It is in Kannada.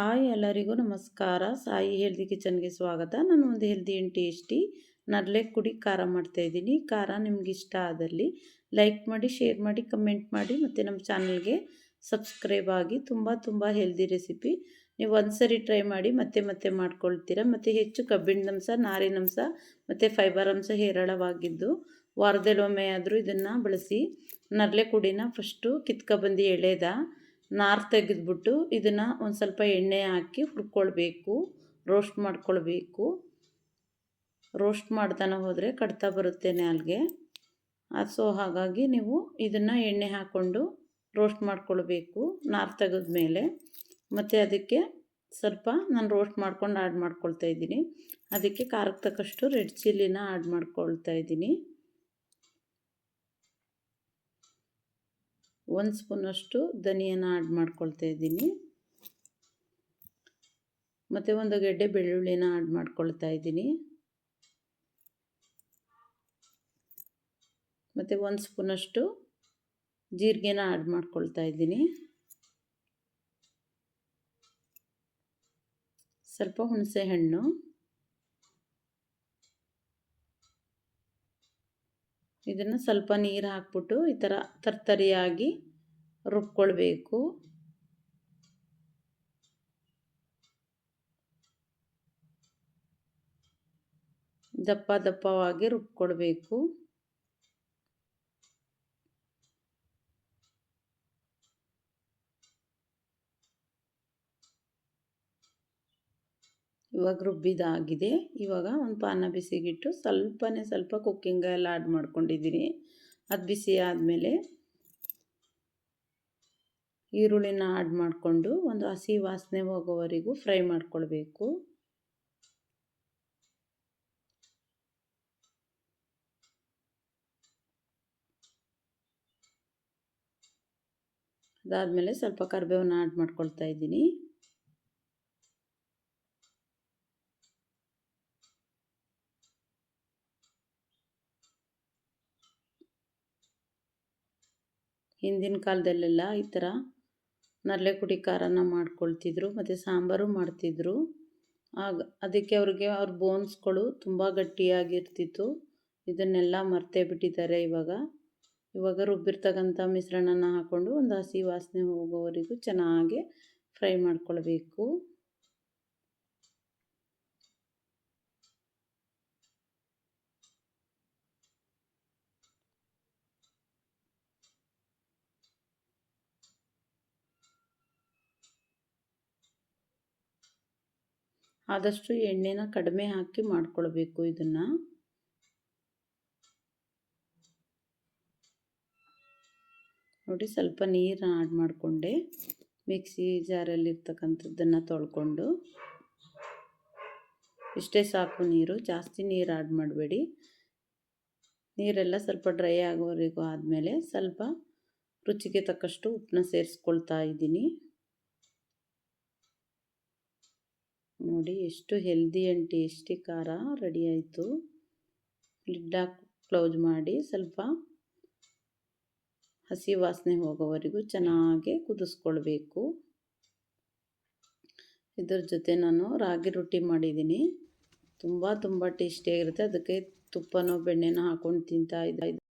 ಹಾಯ್ ಎಲ್ಲರಿಗೂ ನಮಸ್ಕಾರ. ಸಾಯಿ ಹೆಲ್ದಿ ಕಿಚನ್ಗೆ ಸ್ವಾಗತ. ನಾನು ಒಂದು ಹೆಲ್ದಿ ಆ್ಯಂಡ್ ಟೇಸ್ಟಿ ನರ್ಲೆ ಕುಡಿ ಖಾರ ಮಾಡ್ತಾಯಿದ್ದೀನಿ ಖಾರ ನಿಮ್ಗೆ ಇಷ್ಟ ಆದಲ್ಲಿ ಲೈಕ್ ಮಾಡಿ ಶೇರ್ ಮಾಡಿ ಕಮೆಂಟ್ ಮಾಡಿ ಮತ್ತು ನಮ್ಮ ಚಾನಲ್ಗೆ ಸಬ್ಸ್ಕ್ರೈಬ್ ಆಗಿ ತುಂಬ ತುಂಬ ಹೆಲ್ದಿ ರೆಸಿಪಿ ನೀವು ಒಂದು ಸರಿ ಟ್ರೈ ಮಾಡಿ ಮತ್ತೆ ಮತ್ತೆ ಮಾಡ್ಕೊಳ್ತೀರಾ. ಮತ್ತು ಹೆಚ್ಚು ಕಬ್ಬಿಣದಂಶ ನಾರಿನಂಶ ಮತ್ತು ಫೈಬರ್ ಅಂಶ ಹೇರಳವಾಗಿದ್ದು ವಾರದಲ್ಲೊಮ್ಮೆ ಆದರೂ ಇದನ್ನು ಬಳಸಿ ನರ್ಲೆ ಕುಡಿನ ಫಸ್ಟು ಕಿತ್ಕೊಬಂದು ಎಳೆದ ನಾರು ತೆಗೆದ್ಬಿಟ್ಟು ಇದನ್ನು ಒಂದು ಸ್ವಲ್ಪ ಎಣ್ಣೆ ಹಾಕಿ ಹುರ್ಕೊಳ್ಬೇಕು ರೋಸ್ಟ್ ಮಾಡ್ಕೊಳ್ಬೇಕು. ರೋಸ್ಟ್ ಮಾಡ್ತಾನೆ ಹೋದರೆ ಕಡ್ತಾ ಬರುತ್ತೆ ನಾಲ್ಗೆ. ಅದು ಸೊ ಹಾಗಾಗಿ ನೀವು ಇದನ್ನು ಎಣ್ಣೆ ಹಾಕ್ಕೊಂಡು ರೋಸ್ಟ್ ಮಾಡ್ಕೊಳ್ಬೇಕು ನಾರು ತೆಗೆದ್ಮೇಲೆ. ಮತ್ತು ಅದಕ್ಕೆ ಸ್ವಲ್ಪ ನಾನು ರೋಸ್ಟ್ ಮಾಡ್ಕೊಂಡು ಆ್ಯಡ್ ಮಾಡ್ಕೊಳ್ತಾ ಇದ್ದೀನಿ. ಅದಕ್ಕೆ ಖಾರಕ್ಕೆ ತಕ್ಕಷ್ಟು ರೆಡ್ ಚಿಲ್ಲಿನ ಆ್ಯಡ್ ಮಾಡ್ಕೊಳ್ತಾ ಇದ್ದೀನಿ. ಒಂದು ಸ್ಪೂನಷ್ಟು ಧನಿಯನ್ನು ಆ್ಯಡ್ ಮಾಡ್ಕೊಳ್ತಾ ಇದ್ದೀನಿ. ಮತ್ತು ಒಂದು ಗೆಡ್ಡೆ ಬೆಳ್ಳುಳ್ಳಿನ ಆ್ಯಡ್ ಮಾಡ್ಕೊಳ್ತಾ ಇದ್ದೀನಿ. ಮತ್ತು ಒಂದು ಸ್ಪೂನಷ್ಟು ಜೀರಿಗೆನ ಆ್ಯಡ್ ಮಾಡ್ಕೊಳ್ತಾ ಇದ್ದೀನಿ. ಸ್ವಲ್ಪ ಹುಣಸೆ ಹಣ್ಣು. ಇದನ್ನು ಸ್ವಲ್ಪ ನೀರು ಹಾಕ್ಬಿಟ್ಟು ಈ ಥರ ತರ್ತರಿಯಾಗಿ ರುಬ್ಕೊಳ್ಬೇಕು. ದಪ್ಪ ದಪ್ಪವಾಗಿ ರುಬ್ಕೊಳ್ಬೇಕು. ಇವಾಗ ರುಬ್ಬಿದಾಗಿದೆ. ಇವಾಗ ಒಂದು ಪಾನ ಬಿಸಿಗಿಟ್ಟು ಸ್ವಲ್ಪನೇ ಸ್ವಲ್ಪ ಕುಕ್ಕಿಂಗ್ ಎಲ್ಲ ಆ್ಯಡ್ ಮಾಡ್ಕೊಂಡಿದ್ದೀನಿ. ಅದು ಬಿಸಿ ಆದಮೇಲೆ ಈರುಳ್ಳಿನ ಆ್ಯಡ್ ಮಾಡಿಕೊಂಡು ಒಂದು ಹಸಿ ವಾಸನೆ ಹೋಗೋವರೆಗೂ ಫ್ರೈ ಮಾಡ್ಕೊಳ್ಬೇಕು. ಅದಾದಮೇಲೆ ಸ್ವಲ್ಪ ಕರಿಬೇವನ್ನ ಆ್ಯಡ್ ಮಾಡ್ಕೊಳ್ತಾ ಇದ್ದೀನಿ. ಹಿಂದಿನ ಕಾಲದಲ್ಲೆಲ್ಲ ಈ ಥರ ನರಳೆ ಕುಡಿ ಖಾರನ ಮಾಡ್ಕೊಳ್ತಿದ್ರು, ಮತ್ತು ಸಾಂಬಾರು ಮಾಡ್ತಿದ್ರು. ಆಗ ಅದಕ್ಕೆ ಅವ್ರಿಗೆ ಅವ್ರ ಬೋನ್ಸ್ಗಳು ತುಂಬ ಗಟ್ಟಿಯಾಗಿರ್ತಿತ್ತು. ಇದನ್ನೆಲ್ಲ ಮರ್ತೇ ಬಿಟ್ಟಿದ್ದಾರೆ ಇವಾಗ. ಇವಾಗ ರುಬ್ಬಿರ್ತಕ್ಕಂಥ ಮಿಶ್ರಣನ ಹಾಕ್ಕೊಂಡು ಒಂದು ಹಸಿ ವಾಸನೆ ಹೋಗೋವರೆಗೂ ಚೆನ್ನಾಗಿ ಫ್ರೈ ಮಾಡ್ಕೊಳ್ಬೇಕು. ಆದಷ್ಟು ಎಣ್ಣೆನ ಕಡಿಮೆ ಹಾಕಿ ಮಾಡ್ಕೊಳ್ಬೇಕು ಇದನ್ನು. ನೋಡಿ ಸ್ವಲ್ಪ ನೀರನ್ನ ಆ್ಯಡ್ ಮಾಡಿಕೊಂಡೆ. ಮಿಕ್ಸಿ ಜಾರಲ್ಲಿರ್ತಕ್ಕಂಥದ್ದನ್ನು ತೊಳ್ಕೊಂಡು. ಇಷ್ಟೇ ಸಾಕು ನೀರು, ಜಾಸ್ತಿ ನೀರು ಆಡ್ ಮಾಡಬೇಡಿ. ನೀರೆಲ್ಲ ಸ್ವಲ್ಪ ಡ್ರೈ ಆಗೋವರೆಗೂ ಆದಮೇಲೆ ಸ್ವಲ್ಪ ರುಚಿಗೆ ತಕ್ಕಷ್ಟು ಉಪ್ಪನ್ನ ಸೇರಿಸ್ಕೊಳ್ತಾ ಇದ್ದೀನಿ. ನೋಡಿ, ಎಷ್ಟು ಹೆಲ್ದಿ ಆ್ಯಂಡ್ ಟೇಸ್ಟಿ ಖಾರ ರೆಡಿ ಆಯಿತು. ಲಿಡ್ ಕ್ಲೋಸ್ ಮಾಡಿ, ಸ್ವಲ್ಪ ಹಸಿ ವಾಸನೆ ಹೋಗೋವರೆಗೂ ಚೆನ್ನಾಗಿ ಕುದಿಸ್ಕೊಳ್ಬೇಕು. ಇದ್ರ ಜೊತೆ ನಾನು ರಾಗಿ ರೊಟ್ಟಿ ಮಾಡಿದ್ದೀನಿ. ತುಂಬ ತುಂಬ ಟೇಸ್ಟಿಯಾಗಿರುತ್ತೆ ಅದಕ್ಕೆ ತುಪ್ಪನೋ, ಬೆಣ್ಣೆನೋ ಹಾಕ್ಕೊಂಡು ತಿಂತಾ ಇದ್ದ.